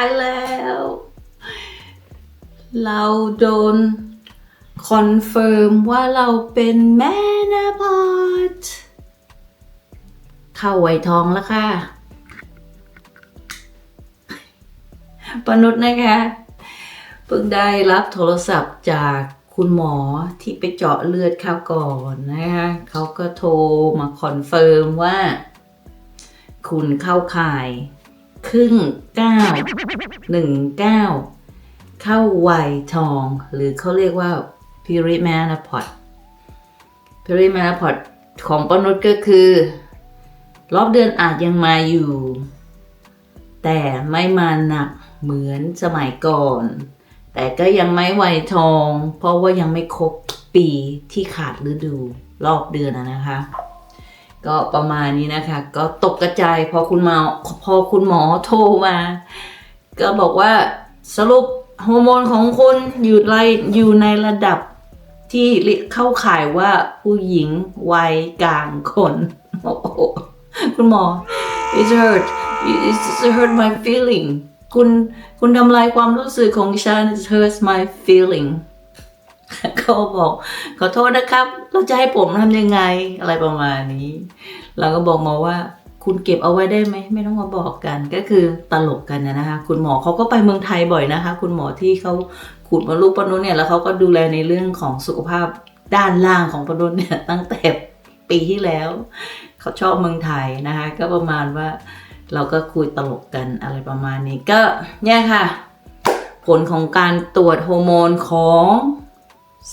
ายแล้ว เราโดนคอนเฟิร์มว่าเราเป็นแม่นะพอดเข้าไวยทองแล้วค่ะปนุษย์นะคะเพิ่งได้รับโทรศัพท์จากคุณหมอที่ไปเจาะเลือดข้าวก่อนนะคะเขาก็โทรมาคอนเฟิร์มว่า คุณเข้าข่าย ครึ่งเก้าหนึ่งเก้าเข้าวัยทอง หรือเขาเรียกว่า perimenopause perimenopause ของปนุษย์ก็คือ รอบเดือนอาจยังมาอยู่ แต่ไม่มาหนักเหมือนสมัยก่อน แต่ก็ยังไม่วัยทอง เพราะว่ายังไม่ครบปีที่ขาดฤดู รอบเดือนนะคะ ก็ประมาณนี้นะคะ ก็ตกกระจายพอคุณหมอพอคุณหมอโทรมา ก็บอกว่าสรุปฮอร์โมนของคุณอยู่ในอยู่ในระดับที่เข้าข่ายว่าผู้หญิงวัยกลางคนโอ้โหคุณหมอ it hurt it hurt my feeling คุณคุณทำลายความรู้สึกของฉัน it hurts my feeling เขาบอกขอโทษนะครับ เราจะให้ผมทำยังไงอะไรประมาณนี้ เราก็บอกหมอว่า คุณเก็บเอาไว้ได้ไหมไม่ต้องมาบอกกันก็คือตลกกันนะนะคะ คุณหมอเขาก็ไปเมืองไทยบ่อยนะคะ คุณหมอที่เขาขูดมาลูกปนุษเนี่ยแล้วเขาก็ดูแลในเรื่องของสุขภาพด้านล่างของปนุษเนี่ยตั้งแต่ปีที่แล้ว เขาชอบเมืองไทยนะคะ ก็ประมาณว่าเราก็คุยตลกกันอะไรประมาณนี้ก็เนี่ยค่ะ ผลของการตรวจฮอร์โมนของ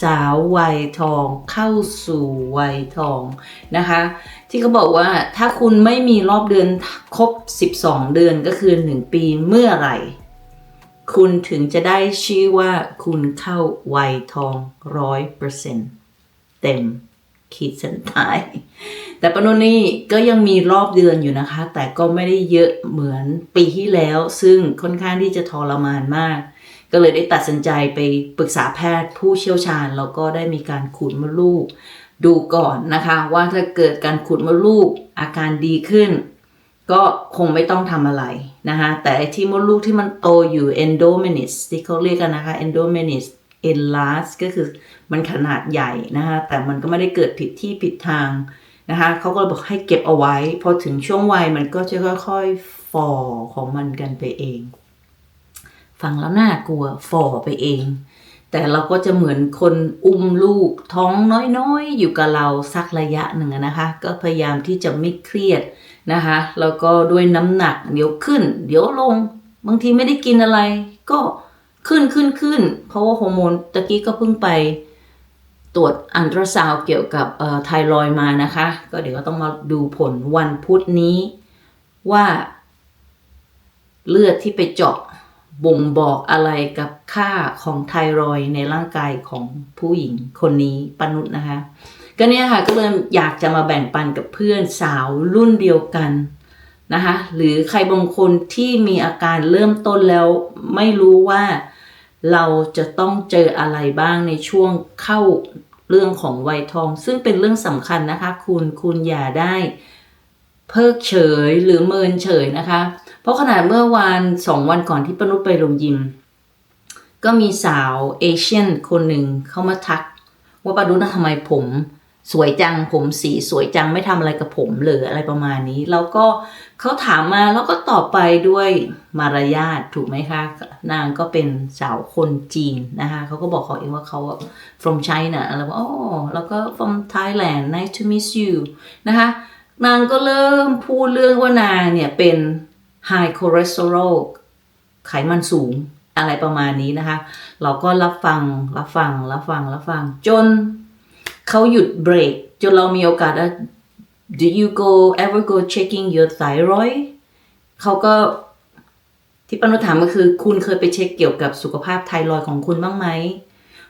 สาววัยทองเข้าสู่วัยทองนะคะ ที่เขาบอกว่าถ้าคุณไม่มีรอบเดือนครบ 12 เดือนก็คือ 1 ปีเมื่อไหร่ คุณถึงจะได้ชื่อว่าคุณเข้าวัยทองร้อยเปอร์เซ็นต์เต็มขีดเส้นใต้แต่ปนนนี่ก็ยังมีรอบเดือนอยู่นะคะ แต่ก็ไม่ได้เยอะเหมือนปีที่แล้ว ซึ่งค่อนข้างที่จะทรมานมาก ก็เลยได้ตัดสินใจไปปรึกษาแพทย์ผู้เชี่ยวชาญ แล้วก็ได้มีการขูดมดลูก ดูก่อนนะคะ ว่าถ้าเกิดการขูดมดลูกอาการดีขึ้น ก็คงไม่ต้องทำอะไรนะคะแต่ไอที่มดลูกที่มันโตอยู่ endomenis ที่เขาเรียกกันนะคะ endomenis enlarge ก็คือมันขนาดใหญ่นะคะแต่มันก็ไม่ได้เกิดผิดที่ผิดทางนะคะเขาก็เลยบอกให้เก็บเอาไว้ พอถึงช่วงวัยมันก็จะค่อยๆฝ่อของมันกันไปเอง ฟังแล้วน่ากลัวฝ่อไปเอง แต่เราก็จะเหมือนคนอุ้มลูกท้องน้อยๆ อยู่กับเราสักระยะหนึ่งนะคะ ก็พยายามที่จะไม่เครียดนะคะแล้วก็ด้วยน้ำหนักเดี๋ยวขึ้น เดี๋ยวลง บางทีไม่ได้กินอะไร ก็ขึ้นขึ้นขึ้น เพราะว่าฮอร์โมนตะกี้ก็เพิ่งไปตรวจอันตราซาวเกี่ยวกับไทรอยมานะคะ ก็เดี๋ยวก็ต้องมาดูผลวันพุธนี้ว่าเลือดที่ไปเจาะ บ่งบอกอะไรกับค่าของไทรอยในร่างกายของผู้หญิงคนนี้ปนุษย์นะคะ ก็เนี่ยค่ะก็เลยอยากจะมาแบ่งปันกับเพื่อนสาวรุ่นเดียวกันนะคะหรือใครบางคนที่มีอาการเริ่มต้นแล้วไม่รู้ว่าเราจะต้องเจออะไรบ้างในช่วงเข้าเรื่องของวัยทอง ซึ่งเป็นเรื่องสำคัญนะคะ คุณคุณอย่าได้ เพิกเฉยหรือเมินเฉยนะคะ ราะขนาดเมื่อวันสองวันก่อนที่ปนุษไปลงยิม ก็มีสาวเอเชียนคนหนึ่งเข้ามาทัก ว่าปานุษทำไมผม สวยจังผมสีสวยจังไม่ทำอะไรกับผมเลยอะไรประมาณนี้ แล้วก็เขาถามมาแล้วก็ตอบไปด้วยมารยาทถูกไหมคะ นางก็เป็นสาวคนจีนนะคะเขาก็บอกเขาเองว่าเขา from China แล้วก็อ๋อแล้วก็ from Thailand nice to meet you นะคะนางก็เริ่มพูดเรื่องว่านางเนี่ยเป็น high cholesterol ไขมันสูงอะไรประมาณนี้นะคะ เราก็รับฟังรับฟังรับฟังรับฟัง จนเขาหยุดเบรก จนเรามีโอกาส do you go ever go checking your thyroid เขาก็ที่ปนุถามก็คือคุณเคยไปเช็คเกี่ยวกับสุขภาพไทรอยด์ของคุณบ้างไหม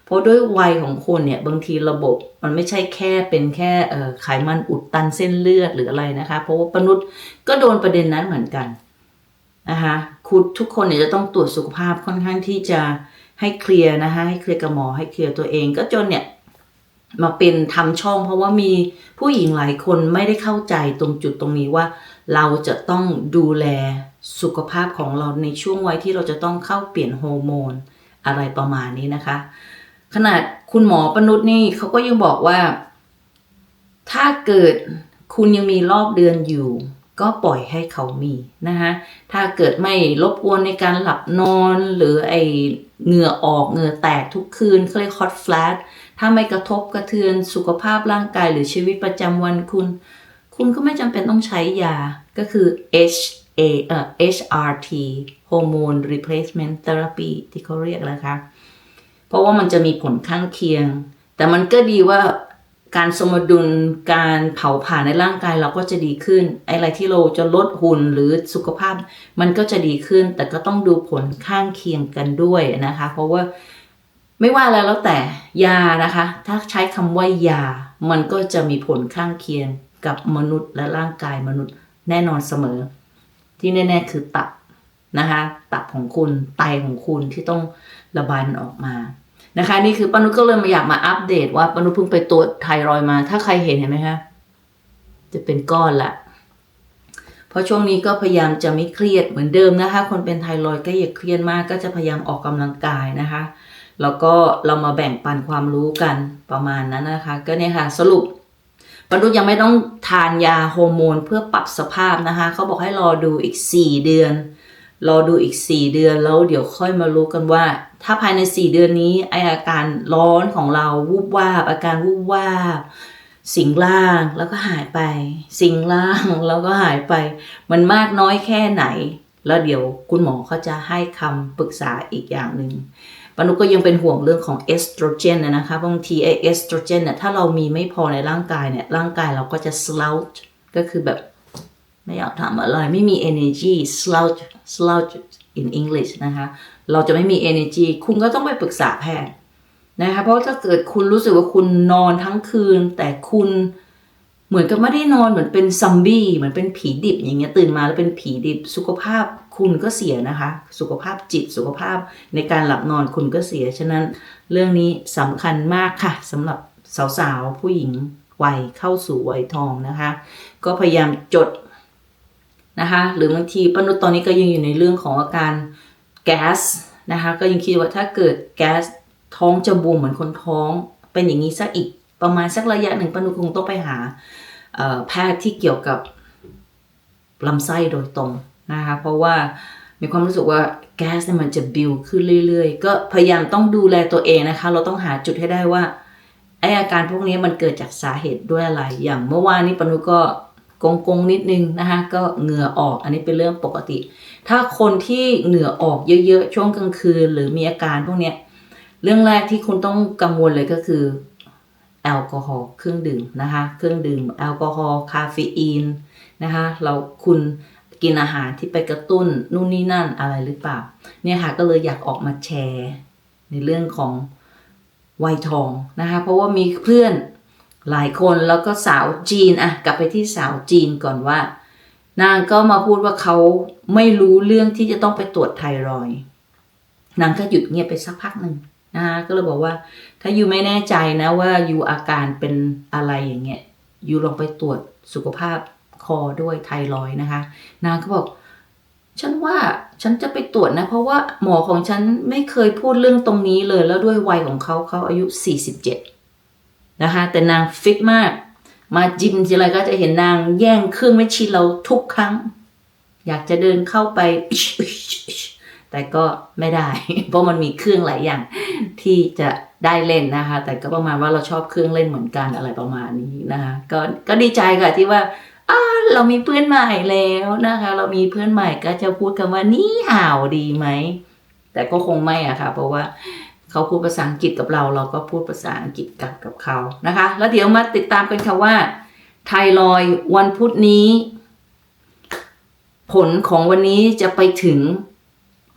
เพราะด้วยวัยของคุณเนี่ย บางทีระบบมันไม่ใช่แค่เป็นแค่ไขมันอุดตันเส้นเลือดหรืออะไรนะคะ เพราะว่าปนุษย์ก็โดนประเด็นนั้นเหมือนกัน นะคะคุณทุกคนเนี่ยจะต้องตรวจสุขภาพค่อนข้างที่จะให้เคลียร์นะคะให้เคลียร์กับหมอให้เคลียร์ตัวเอง ก็จนเนี่ยมาเป็นทำช่องเพราะว่ามีผู้หญิงหลายคนไม่ได้เข้าใจตรงจุดตรงนี้ว่า เราจะต้องดูแลสุขภาพของเราในช่วงวัยที่เราจะต้องเข้าเปลี่ยนฮอร์โมนอะไรประมาณนี้นะคะ ขนาดคุณหมอปนุษย์นี่เขาก็ยังบอกว่า ถ้าเกิดคุณยังมีรอบเดือนอยู่ ก็ปล่อยให้เขามีนะคะถ้าเกิดไม่รบกวนในการหลับนอนหรือไอเหงื่อออกเหงื่อแตกทุกคืนเขาเรียก hot flash ถ้าไม่กระทบกระเทือนสุขภาพร่างกายหรือชีวิตประจำวันคุณ คุณก็ไม่จำเป็นต้องใช้ยาก็คือ H A เอ่อ HRT Hormone Replacement Therapy ที่เขาเรียกนะคะ เพราะว่ามันจะมีผลข้างเคียง แต่มันก็ดีว่า การสมดุลการเผาผลาญในร่างกายเราก็จะดีขึ้นออะไรที่เราจะลดหุ่นหรือสุขภาพ มันก็จะดีขึ้น แต่ก็ต้องดูผลข้างเคียงกันด้วยนะคะ เพราะว่าไม่ว่าอะไรแล้วแต่ยานะคะ ถ้าใช้คำว่ายา มันก็จะมีผลข้างเคียงกับมนุษย์และร่างกายมนุษย์แน่นอนเสมอ ที่แน่ๆคือตับนะคะ ตับของคุณไตของคุณที่ต้องระบายมันออกมา นะคะนี่คือปานุก็เลยมาอยากมาอัปเดตว่าปานุเพิ่งไปตรวจไทรอยมา ถ้าใครเห็นเห็นไหมคะจะเป็นก้อนละเพราะช่วงนี้ก็พยายามจะไม่เครียดเหมือนเดิมนะคะ คนเป็นไทรอยก็อย่าเครียดมาก ก็จะพยายามออกกำลังกายนะคะ แล้วก็เรามาแบ่งปันความรู้กันประมาณนั้นนะคะ ก็เนี่ยค่ะสรุปปนุยังไม่ต้องทานยาฮอร์โมนเพื่อปรับสภาพนะคะเขาบอกให้รอดูอีก 4 เดือน รอดูอีก 4 เดือนแล้วเดี๋ยวค่อยมารู้กันว่า ถ้าภายใน 4 เดือนนี้ไออาการร้อนของเราวูบวาบอาการวูบวาบสิงล่างแล้วก็หายไป สิงล่างแล้วก็หายไป มันมากน้อยแค่ไหน แล้วเดี๋ยวคุณหมอเขาจะให้คำปรึกษาอีกอย่างหนึ่งปนุก็ยังเป็นห่วงเรื่องของเอสโตรเจนนะนะคะบางทีไอเอสโตรเจนเนี่ยถ้าเรามีไม่พอในร่างกายเนี่ยร่างกายเราก็จะ slouch ก็คือแบบ ไม่อยากทำอะไรไม่มี energy slouch slouch in English นะคะ เราจะไม่มี energy คุณก็ต้องไปปรึกษาแพทย์นะคะเพราะถ้าเกิดคุณรู้สึกว่าคุณนอนทั้งคืน แต่คุณเหมือนกับไม่ได้นอนเหมือนเป็นซัมบี้เหมือนเป็นผีดิบอย่างเงี้ยตื่นมาแล้วเป็นผีดิบสุขภาพคุณก็เสียนะคะ สุขภาพจิตสุขภาพในการหลับนอนคุณก็เสีย ฉะนั้นเรื่องนี้สำคัญมากค่ะสำหรับสาวๆ ผู้หญิงวัยเข้าสู่วัยทองนะคะ ก็พยายามจด นะคะหรือบางทีป้านุชตอนนี้ก็ยังอยู่ในเรื่องของอาการแก๊สนะคะก็ยังคิดว่าถ้าเกิดแก๊สท้องจะบวมเหมือนคนท้องเป็นอย่างนี้สักอีกประมาณสักระยะหนึ่งป้านุชคงต้องไปหาแพทย์ที่เกี่ยวกับลำไส้โดยตรงนะคะเพราะว่ามีความรู้สึกว่าแก๊สเนี่ยมันจะบิวขึ้นเรื่อยๆ ก็พยายามต้องดูแลตัวเองนะคะ เราต้องหาจุดให้ได้ว่าไออาการพวกนี้มันเกิดจากสาเหตุด้วยอะไร อย่างเมื่อวานนี้ปนุก็ กงกงๆนิดนึงนะคะก็เหงื่อออกอันนี้เป็นเรื่องปกติ ถ้าคนที่เหงื่อออกเยอะๆ ช่วงกลางคืน หรือมีอาการพวกเนี้ยเรื่องแรกที่คุณต้องกังวลเลยก็คือแอลกอฮอล์เครื่องดื่มนะคะเครื่องดื่มแอลกอฮอล์คาเฟอีนนะคะเราคุณกินอาหารที่ไปกระตุ้นนู่นนี่นั่นอะไรหรือเปล่าเนี่ยค่ะก็เลยอยากออกมาแชร์ ในเรื่องของวัยทองนะคะเพราะว่ามีเพื่อน หลายคนแล้วก็สาวจีนอะกลับไปที่สาวจีนก่อนว่า นางก็มาพูดว่าเขาไม่รู้เรื่องที่จะต้องไปตรวจไทรอยนางก็หยุดเงียบไปสักพักหนึ่งนะคะก็เลยบอกว่า ถ้าอยู่ไม่แน่ใจนะว่าอยู่อาการเป็นอะไรอย่างเงี้ยอยู่ลองไปตรวจสุขภาพคอด้วยไทรอยนะคะ นางก็บอก ฉันว่าฉันจะไปตรวจนะ เพราะว่าหมอของฉันไม่เคยพูดเรื่องตรงนี้เลยแล้วด้วยวัยของเขาเขาอายุ 47 นะคะแต่นางฟิตมาก มาจิมทีไรก็จะเห็นนางแย่งเครื่องไม่ชีเราทุกครั้ง อยากจะเดินเข้าไป แต่ก็ไม่ได้ เพราะมันมีเครื่องหลายอย่างที่จะได้เล่นนะคะ แต่ก็ประมาณว่าเราชอบเครื่องเล่นเหมือนกันอะไรประมาณนี้นะคะก็ก็ดีใจค่ะที่ว่าอ่าเรามีเพื่อนใหม่แล้วนะคะ เรามีเพื่อนใหม่ก็จะพูดคำว่านี่ห่าวดีไหม แต่ก็คงไม่อะค่ะ เพราะว่า เขาพูดภาษาอังกฤษกับเรา เราก็พูดภาษาอังกฤษกับกับเขานะคะ แล้วเดี๋ยวมาติดตามกันค่ะว่าไทรอยวันพุธนี้ ผลของวันนี้จะไปถึง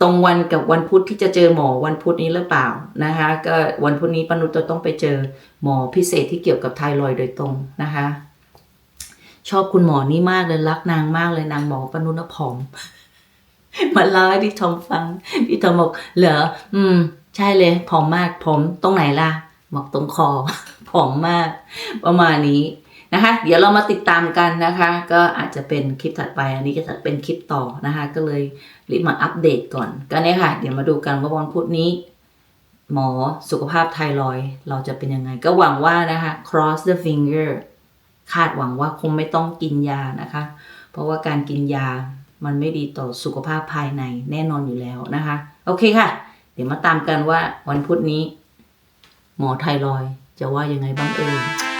ตรงวันกับวันพุธที่จะเจอหมอวันพุธนี้หรือเปล่านะคะก็วันพุธนี้ปานุจะต้องไปเจอหมอพิเศษที่เกี่ยวกับไทรอยโดยตรงนะคะ ชอบคุณหมอนี่มากเลยรักนางมากเลยนางหมอปานุนะผอมมาเล่าให้พี่ทอมฟังพี่ทอมบอกเหรออืม ใช่เลยผอมมากผอมตรงไหนล่ะหมอกตรงคอผอมมาก ประมาณนี้นะคะ เดี๋ยวเรามาติดตามกันนะคะ ก็อาจจะเป็นคลิปถัดไป อันนี้ก็จะเป็นคลิปต่อนะคะ ก็เลยรีบมาอัปเดตก่อนก็เนี่ยค่ะ เดี๋ยวมาดูกันว่าวันพุธนี้ หมอสุขภาพไทรอยเราจะเป็นยังไง ก็หวังว่านะคะ cross the finger คาดหวังว่าคงไม่ต้องกินยานะคะ เพราะว่าการกินยามันไม่ดีต่อสุขภาพภายในแน่นอนอยู่แล้วนะคะ โอเคค่ะ ดี๋ยวมาตามกันว่าวันพุธนี้ หมอไทรอยจะว่ายังไงบ้างเอ่ย